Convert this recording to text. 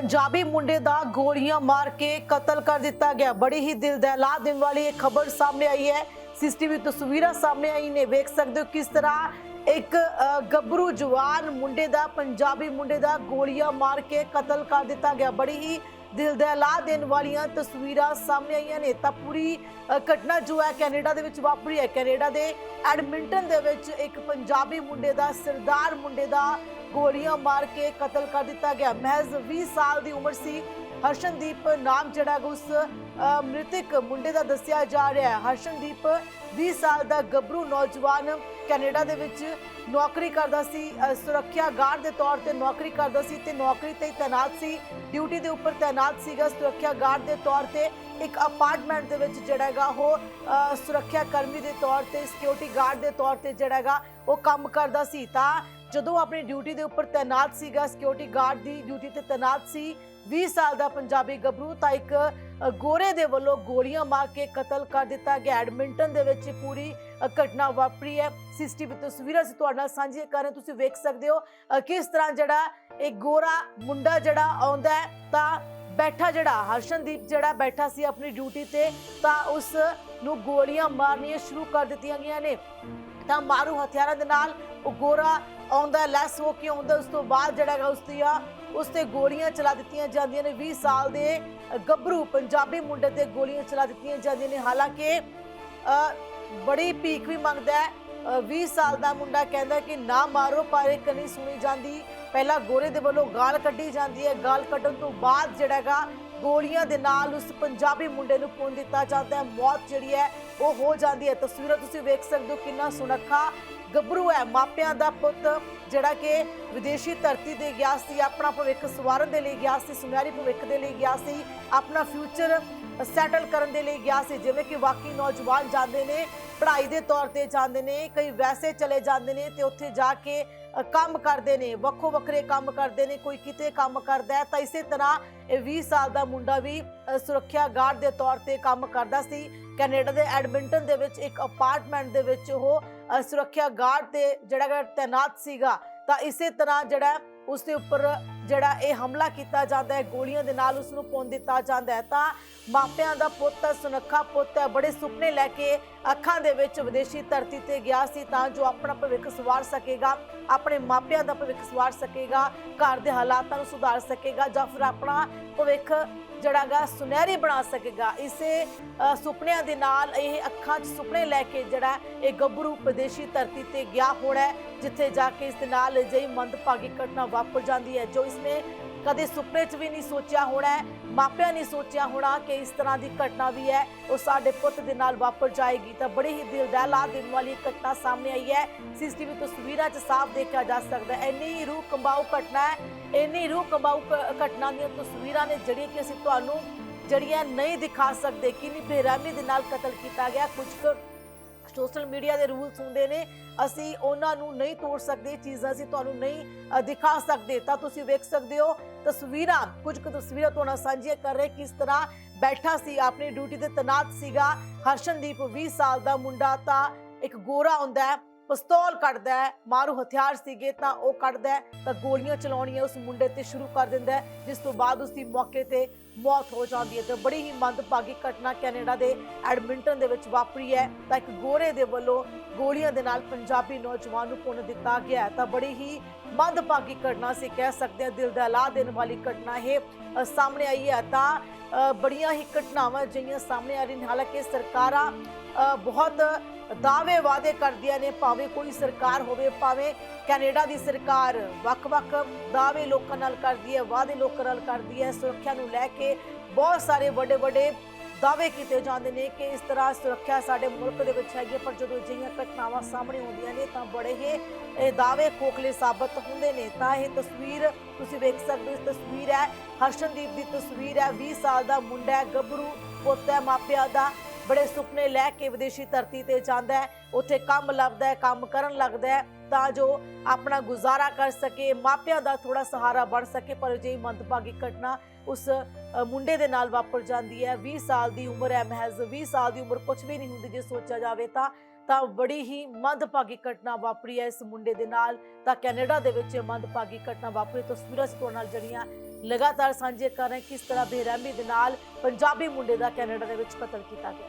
ਪੰਜਾਬੀ ਮੁੰਡੇ ਦਾ ਗੋਲੀਆਂ ਮਾਰ ਕੇ ਕਤਲ ਕਰ ਦਿੱਤਾ ਗਿਆ। ਬੜੀ ਹੀ ਦਿਲ ਦਹਿਲਾ ਦੇਣ ਵਾਲੀ ਇਹ ਖਬਰ ਸਾਹਮਣੇ ਆਈ ਹੈ। ਸੀਸੀਟੀਵੀ ਤਸਵੀਰਾਂ ਸਾਹਮਣੇ ਆਈ ਨੇ। ਵੇਖ ਸਕਦੇ ਹੋ ਕਿਸ ਤਰ੍ਹਾਂ ਇੱਕ ਗੱਭਰੂ ਜਵਾਨ ਮੁੰਡੇ ਦਾ, ਪੰਜਾਬੀ ਮੁੰਡੇ ਦਾ ਗੋਲੀਆਂ ਮਾਰ ਕੇ ਕਤਲ ਕਰ ਦਿੱਤਾ ਗਿਆ। ਬੜੀ ਹੀ ਦਿਲ ਦਹਿਲਾ ਦੇਣ ਵਾਲੀਆਂ ਤਸਵੀਰਾਂ ਸਾਹਮਣੇ ਆਈਆਂ ਨੇ। ਤਾਂ ਪੂਰੀ ਘਟਨਾ ਜੋ ਹੈ ਕੈਨੇਡਾ ਦੇ ਵਿੱਚ ਵਾਪਰੀ ਹੈ। ਕੈਨੇਡਾ ਦੇ ਐਡਮਿੰਟਨ ਦੇ ਵਿੱਚ ਇੱਕ ਪੰਜਾਬੀ ਮੁੰਡੇ ਦਾ, ਸਰਦਾਰ ਮੁੰਡੇ ਦਾ ਗੋਲੀਆਂ ਮਾਰ ਕੇ ਕਤਲ ਕਰ ਦਿੱਤਾ ਗਿਆ। ਮਹਿਜ਼ 20 ਸਾਲ ਦੀ ਉਮਰ ਸੀ। ਹਰਸ਼ਨਦੀਪ ਨਾਮ ਜਿਹੜਾ ਉਸ ਮ੍ਰਿਤਕ ਮੁੰਡੇ ਦਾ ਦੱਸਿਆ ਜਾ ਰਿਹਾ ਹੈ। ਹਰਸ਼ਨਦੀਪ 20 ਸਾਲ ਦਾ ਗੱਭਰੂ ਨੌਜਵਾਨ ਕੈਨੇਡਾ ਦੇ ਵਿੱਚ ਨੌਕਰੀ ਕਰਦਾ ਸੀ ਸੁਰੱਖਿਆ ਗਾਰਡ ਦੇ ਤੌਰ ਤੇ ਨੌਕਰੀ ਕਰਦਾ ਸੀ ਤੇ ਨੌਕਰੀ ਤੇ ਹੀ ਤੈਨਾਤ ਸੀ। ਡਿਊਟੀ ਦੇ ਉੱਪਰ ਤੈਨਾਤ ਸੀਗਾ। ਸੁਰੱਖਿਆ ਗਾਰਡ ਦੇ ਤੌਰ ਤੇ ਇੱਕ ਅਪਾਰਟਮੈਂਟ ਦੇ ਵਿੱਚ ਜਿਹੜਾ ਹੈਗਾ ਉਹ ਅ, ਸੁਰੱਖਿਆ ਕਰਮੀ ਦੇ ਤੌਰ ਤੇ ਸਿਕਿਉਰਿਟੀ ਗਾਰਡ ਦੇ ਤੌਰ ਤੇ ਜਿਹੜਾ ਹੈਗਾ ਉਹ ਕੰਮ ਕਰਦਾ ਸੀ। ਤਾਂ ਜਦੋਂ ਆਪਣੀ ਡਿਊਟੀ ਦੇ ਉੱਪਰ ਤੈਨਾਤ ਸੀਗਾ ਸਿਕਿਉਰਿਟੀ ਗਾਰਡ ਦੀ ਡਿਊਟੀ ਤੇ ਤੈਨਾਤ ਸੀ 20 ਸਾਲ ਦਾ ਪੰਜਾਬੀ ਗੱਭਰੂ, ਤਾਂ ਇੱਕ ਗੋਰੇ ਦੇ ਵੱਲੋਂ ਗੋਲੀਆਂ ਮਾਰ ਕੇ ਕਤਲ ਕਰ ਦਿੱਤਾ ਗਿਆ। ਐਡਮਿੰਟਨ ਦੇ ਵਿੱਚ ਪੂਰੀ ਘਟਨਾ ਵਾਪਰੀ ਹੈ। ਸੀਸੀਟੀਵੀ ਤਸਵੀਰਾਂ ਅਸੀਂ ਤੁਹਾਡੇ ਨਾਲ ਸਾਂਝੀਆਂ ਕਰ ਰਹੇ ਤੁਸੀਂ ਵੇਖ ਸਕਦੇ ਹੋ ਕਿਸ ਤਰ੍ਹਾਂ ਜਿਹੜਾ ਇੱਕ ਗੋਰਾ ਮੁੰਡਾ ਜਿਹੜਾ ਆਉਂਦਾ ਹੈ, ਤਾਂ ਬੈਠਾ ਜਿਹੜਾ, ਹਰਸ਼ਨਦੀਪ ਜਿਹੜਾ ਬੈਠਾ ਸੀ ਆਪਣੀ ਡਿਊਟੀ ਤੇ, ਤਾਂ ਉਸ ਨੂੰ ਗੋਲੀਆਂ ਮਾਰਨੀਆਂ ਸ਼ੁਰੂ ਕਰ ਦਿੱਤੀਆਂ ਗਈਆਂ ਨੇ। ਤਾਂ ਮਾਰੂ ਹਥਿਆਰਾਂ ਦੇ ਨਾਲ ਉਹ ਗੋਰਾ ਆਉਂਦਾ ਲੈਸ ਹੋ ਕੇ ਆਉਂਦਾ ਉਸ ਤੋਂ ਬਾਅਦ ਜਿਹੜਾ ਹੈਗਾ ਉਸ ਆ ਉਸ ਤੇ ਗੋਲੀਆਂ ਚਲਾ ਦਿੱਤੀਆਂ ਜਾਂਦੀਆਂ ਨੇ। 20 ਸਾਲ ਦੇ ਗੱਭਰੂ ਪੰਜਾਬੀ ਮੁੰਡੇ ਤੇ ਗੋਲੀਆਂ ਚਲਾ ਦਿੱਤੀਆਂ ਜਾਂਦੀਆਂ ਨੇ। ਹਾਲਾਂਕਿ ਬੜੀ ਭੀਖ ਵੀ ਮੰਗਦਾ ਹੈ। 20 ਸਾਲ ਦਾ ਮੁੰਡਾ ਕਹਿੰਦਾ ਕਿ ਨਾ ਮਾਰੋ, ਪਰ ਇੱਕ ਨਹੀਂ ਸੁਣੀ ਜਾਂਦੀ। ਪਹਿਲਾਂ ਗੋਰੇ ਦੇ ਵੱਲੋਂ ਗਾਲ ਕੱਢੀ ਜਾਂਦੀ ਹੈ। ਗਾਲ ਕੱਢਣ ਤੋਂ ਬਾਅਦ ਜਿਹੜਾ ਹੈਗਾ ਗੋਲੀਆਂ ਦੇ ਨਾਲ ਉਸ ਪੰਜਾਬੀ ਮੁੰਡੇ ਨੂੰ ਪੁੰਨ ਦਿੱਤਾ ਜਾਂਦਾ ਹੈ। ਮੌਤ ਜਿਹੜੀ ਹੈ, ਉਹ ਹੋ ਜਾਂਦੀ ਹੈ। ਤਸਵੀਰਾਂ ਤੁਸੀਂ ਵੇਖ ਸਕਦੇ ਹੋ, ਕਿੰਨਾ ਸੁਨੱਖਾ ਗੱਭਰੂ ਹੈ। ਮਾਪਿਆਂ ਦਾ ਪੁੱਤ ਜਿਹੜਾ ਕਿ ਵਿਦੇਸ਼ੀ ਧਰਤੀ ਤੇ ਗਿਆ ਸੀ, ਆਪਣਾ ਭਵਿੱਖ ਸਵਾਰਨ ਦੇ ਲਈ ਗਿਆ ਸੀ, ਸੁਨਹਿਰੀ ਭਵਿੱਖ ਦੇ ਲਈ ਗਿਆ ਸੀ, ਆਪਣਾ ਫਿਊਚਰ ਸੈਟਲ ਕਰਨ ਦੇ ਲਈ ਗਿਆ ਸੀ। ਜਿਵੇਂ ਕਿ ਬਾਕੀ ਨੌਜਵਾਨ ਜਾਂਦੇ ਨੇ, ਪੜ੍ਹਾਈ ਦੇ ਤੌਰ ਤੇ ਜਾਂਦੇ ਨੇ, ਕਈ ਵੈਸੇ ਚਲੇ ਜਾਂਦੇ ਨੇ ਤੇ ਉੱਥੇ ਜਾ ਕੇ ਕੰਮ ਕਰਦੇ ਨੇ, ਵੱਖੋ ਵੱਖਰੇ ਕੰਮ ਕਰਦੇ ਨੇ, ਕੋਈ ਕਿਤੇ ਕੰਮ ਕਰਦਾ ਹੈ, ਤਾਂ ਇਸੇ ਤਰ੍ਹਾਂ ਇਹ 20 ਸਾਲ ਦਾ ਮੁੰਡਾ ਵੀ ਸੁਰੱਖਿਆ ਗਾਰਡ ਦੇ ਤੌਰ ਤੇ ਕੰਮ ਕਰਦਾ ਸੀ। ਕੈਨੇਡਾ ਦੇ ਐਡਮਿੰਟਨ ਦੇ ਵਿੱਚ ਇੱਕ ਅਪਾਰਟਮੈਂਟ ਦੇ ਵਿੱਚ ਉਹ ਸੁਰੱਖਿਆ ਗਾਰਡ ਤੇ ਜਿਹੜਾ ਤੈਨਾਤ ਸੀਗਾ। ਤਾਂ ਇਸੇ ਤਰ੍ਹਾਂ ਜਿਹੜਾ ਉਸ ਦੇ ਉੱਪਰ ਜਿਹੜਾ ਇਹ ਹਮਲਾ ਕੀਤਾ ਜਾਂਦਾ ਹੈ, ਗੋਲੀਆਂ ਦੇ ਨਾਲ ਉਸ ਨੂੰ ਪੁੰਨ ਦਿੱਤਾ ਜਾਂਦਾ ਹੈ। ਤਾਂ ਮਾਪਿਆਂ ਦਾ ਪੁੱਤ, ਸੁਨੱਖਾ ਪੁੱਤ ਹੈ, ਬੜੇ ਸੁਪਨੇ ਲੈ ਕੇ ਅੱਖਾਂ ਦੇ ਵਿੱਚ ਵਿਦੇਸ਼ੀ ਧਰਤੀ ਤੇ ਗਿਆ ਸੀ ਤਾਂ ਜੋ ਆਪਣਾ ਭਵਿੱਖ ਸਵਾਰ ਸਕੇਗਾ, ਆਪਣੇ ਮਾਪਿਆਂ ਦਾ ਭਵਿੱਖ ਸਵਾਰ ਸਕੇਗਾ, ਘਰ ਦੇ ਹਾਲਾਤਾਂ ਨੂੰ ਸੁਧਾਰ ਸਕੇਗਾ ਜਾਂ ਫਿਰ ਆਪਣਾ ਭਵਿੱਖ ਜਿਹੜਾ ਗਾ ਸੁਨਹਿਰੀ ਬਣਾ ਸਕੇਗਾ। ਇਸੇ ਸੁਪਨਿਆਂ ਦੇ ਨਾਲ ਇਹ ਅੱਖਾਂ 'ਚ ਸੁਪਨੇ ਲੈ ਕੇ ਜਿਹੜਾ ਇਹ ਗੱਭਰੂ ਵਿਦੇਸ਼ੀ ਧਰਤੀ ਤੇ ਗਿਆ ਹੋਣਾ ਜਿੱਥੇ ਜਾ ਕੇ ਇਸ ਦੇ ਨਾਲ ਅਜਿਹੀ ਮੰਦਭਾਗੀ ਘਟਨਾ ਵਾਪਰ ਜਾਂਦੀ ਹੈ, ਜੋ ਇਸਨੇ ਕਦੇ ਸੁਪਨੇ 'ਚ ਵੀ ਨਹੀਂ ਸੋਚਿਆ ਹੋਣਾ ਮਾਪਿਆਂ ਨੇ ਸੋਚਿਆ ਹੋਣਾ ਕਿ ਇਸ ਤਰ੍ਹਾਂ ਦੀ ਘਟਨਾ ਵੀ ਹੈ, ਉਹ ਸਾਡੇ ਪੁੱਤ ਦੇ ਨਾਲ ਵਾਪਰ ਜਾਏਗੀ। ਤਾਂ ਬੜੀ ਹੀ ਦਿਲ ਦਹਿਲਾ ਦੇਣ ਵਾਲੀ ਘਟਨਾ ਸਾਹਮਣੇ ਆਈ ਹੈ। ਸੀਸੀਟੀਵੀ ਤਸਵੀਰਾਂ 'ਚ ਸਾਫ਼ ਦੇਖਿਆ ਜਾ ਸਕਦਾ ਹੈ। ਇੰਨੀ ਹੀ ਰੂਹ ਕੰਬਾਊ ਘਟਨਾ ਹੈ, ਇੰਨੀ ਰੂਹ ਕੰਬਾਊ ਘਟਨਾ ਦੀਆਂ ਤਸਵੀਰਾਂ ਨੇ ਜਿਹੜੀਆਂ ਕਿ ਅਸੀਂ ਤੁਹਾਨੂੰ, ਜਿਹੜੀਆਂ ਨਹੀਂ ਦਿਖਾ ਸਕਦੇ, ਕਿੰਨੀ ਬੇਰਹਿਮੀ ਦੇ ਨਾਲ ਕਤਲ ਕੀਤਾ ਗਿਆ। ਕੁਝ ਕੁ ਸੋਸ਼ਲ ਮੀਡੀਆ ਦੇ ਰੂਲਸ ਹੁੰਦੇ ਨੇ, ਅਸੀਂ ਉਹਨਾਂ ਨੂੰ ਨਹੀਂ ਤੋੜ ਸਕਦੇ ਚੀਜ਼ਾਂ ਅਸੀਂ ਤੁਹਾਨੂੰ ਨਹੀਂ ਦਿਖਾ ਸਕਦੇ। ਤਾਂ ਤੁਸੀਂ ਵੇਖ ਸਕਦੇ ਹੋ, ਤਸਵੀਰਾਂ, ਕੁਝ ਕੁ ਤਸਵੀਰਾਂ ਤੁਹਾਨੂੰ ਸਾਂਝੀਆਂ ਕਰ ਰਹੇ, ਕਿਸ ਤਰ੍ਹਾਂ ਬੈਠਾ ਸੀ, ਆਪਣੀ ਡਿਊਟੀ ਤੇ ਤੈਨਾਤ ਸੀਗਾ, ਹਰਸ਼ਨਦੀਪ 20 ਸਾਲ ਦਾ ਮੁੰਡਾ ਤਾਂ ਇੱਕ ਗੋਰਾ ਹੁੰਦਾ ਹੈ। ਪਿਸਤੌਲ ਕੱਢਦਾ ਹੈ, ਮਾਰੂ ਹਥਿਆਰ ਸੀਗੇ ਤਾਂ ਉਹ ਕੱਢਦਾ ਹੈ, ਤਾਂ ਗੋਲੀਆਂ ਚਲਾਉਣੀਆਂ ਉਸ ਮੁੰਡੇ ਤੇ ਸ਼ੁਰੂ ਕਰ ਦਿੰਦਾ ਹੈ, ਜਿਸ ਤੋਂ ਬਾਅਦ ਉਸ ਦੀ ਮੌਕੇ ਤੇ ਮੌਤ ਹੋ ਜਾਂਦੀ ਹੈ ਤੇ ਬੜੀ ਹੀ ਮੰਦਭਾਗੀ ਘਟਨਾ ਕੈਨੇਡਾ ਦੇ ਐਡਮਿੰਟਨ ਦੇ ਵਿੱਚ ਵਾਪਰੀ ਹੈ। ਤਾਂ ਇੱਕ ਗੋਰੇ ਦੇ ਵੱਲੋਂ ਗੋਲੀਆਂ ਦੇ ਨਾਲ ਪੰਜਾਬੀ ਨੌਜਵਾਨ ਨੂੰ ਪੁੰਨ ਦਿੱਤਾ ਗਿਆ ਤਾਂ ਬੜੀ ਹੀ ਮੰਦਭਾਗੀ ਘਟਨਾ ਸੀ ਕਹਿ ਸਕਦੇ ਹਾਂ, ਦਿਲ ਦਹਿਲਾ ਦੇਣ ਵਾਲੀ ਘਟਨਾ ਇਹ ਸਾਹਮਣੇ ਆਈ ਹੈ। ਤਾਂ ਬੜੀਆਂ ਹੀ ਘਟਨਾਵਾਂ ਜਿਹੀਆਂ ਸਾਹਮਣੇ ਆ ਰਹੀਆਂ ਨੇ। ਹਾਲਾਂਕਿ ਸਰਕਾਰਾਂ ਬਹੁਤ ਦਾਅਵੇ ਵਾਅਦੇ ਕਰਦੀਆਂ ਨੇ ਭਾਵੇਂ ਕੋਈ ਸਰਕਾਰ ਹੋਵੇ ਭਾਵੇਂ ਕੈਨੇਡਾ ਦੀ ਸਰਕਾਰ ਵੱਖ-ਵੱਖ ਦਾਅਵੇ ਲੋਕਾਂ ਨਾਲ ਕਰਦੀ ਹੈ ਵਾਅਦੇ ਲੋਕਾਂ ਨਾਲ ਕਰਦੀ ਹੈ ਸੁਰੱਖਿਆ ਨੂੰ ਲੈ ਕੇ ਬਹੁਤ ਸਾਰੇ ਵੱਡੇ-ਵੱਡੇ ਦਾਅਵੇ ਕੀਤੇ ਜਾਂਦੇ ਨੇ ਕਿ ਇਸ ਤਰ੍ਹਾਂ ਸੁਰੱਖਿਆ ਸਾਡੇ ਮੁਲਕ ਦੇ ਵਿੱਚ ਹੈਗੀ ਹੈ, ਪਰ ਜਦੋਂ ਅਜਿਹੀਆਂ ਘਟਨਾਵਾਂ ਸਾਹਮਣੇ ਆਉਂਦੀਆਂ ਨੇ ਤਾਂ ਬੜੇ ਹੀ ਇਹ ਦਾਅਵੇ ਖੋਖਲੇ ਸਾਬਤ ਹੁੰਦੇ ਨੇ। ਤਾਂ ਇਹ ਤਸਵੀਰ ਤੁਸੀਂ ਵੇਖ ਸਕਦੇ ਹੋ ਇਸ ਤਸਵੀਰ ਹੈ ਹਰਸ਼ਨਦੀਪ ਦੀ ਤਸਵੀਰ ਹੈ 20 ਸਾਲ ਦਾ ਮੁੰਡਾ ਹੈ ਗੱਭਰੂ ਪੁੱਤ ਹੈ ਮਾਪਿਆਂ ਦਾ। ਬੜੇ ਸੁਪਨੇ ਲੈ ਕੇ ਵਿਦੇਸ਼ੀ ਧਰਤੀ ਤੇ ਜਾਂਦਾ ਹੈ, ਉੱਥੇ ਕੰਮ ਲੱਭਦਾ ਹੈ, ਕੰਮ ਕਰਨ ਲੱਗਦਾ ਹੈ, ਤਾਂ ਜੋ ਆਪਣਾ ਗੁਜ਼ਾਰਾ ਕਰ ਸਕੇ, ਮਾਪਿਆਂ ਦਾ ਥੋੜਾ ਸਹਾਰਾ ਬਣ ਸਕੇ, ਪਰ ਅਜਿਹੀ ਮੰਦਭਾਗੀ ਘਟਨਾ ਉਸ ਮੁੰਡੇ ਦੇ ਨਾਲ ਵਾਪਰ ਜਾਂਦੀ ਹੈ। 20 ਸਾਲ ਦੀ ਉਮਰ ਹੈ, ਮਹਿਜ਼ 20 ਸਾਲ ਦੀ ਉਮਰ ਕੁਝ ਵੀ ਨਹੀਂ ਹੁੰਦੀ, ਜੇ ਸੋਚਿਆ ਜਾਵੇ ਤਾਂ ਤਾਂ ਬੜੀ ਹੀ ਮੰਦਭਾਗੀ ਘਟਨਾ ਵਾਪਰੀ ਹੈ ਇਸ ਮੁੰਡੇ ਦੇ ਨਾਲ। ਤਾਂ ਕੈਨੇਡਾ ਦੇ ਵਿੱਚ ਮੰਦਭਾਗੀ ਘਟਨਾ ਵਾਪਰੀ ਤਸਵੀਰਾਂ ਅਸੀਂ ਨਾਲ ਜਿਹੜੀਆਂ ਲਗਾਤਾਰ ਸਾਂਝੇ ਕਰ ਰਹੇ ਕਿਸ ਤਰ੍ਹਾਂ ਬੇਰਹਿਮੀ ਦੇ ਨਾਲ ਪੰਜਾਬੀ ਮੁੰਡੇ ਦਾ ਕੈਨੇਡਾ ਦੇ ਵਿੱਚ ਕਤਲ ਕੀਤਾ ਗਿਆ।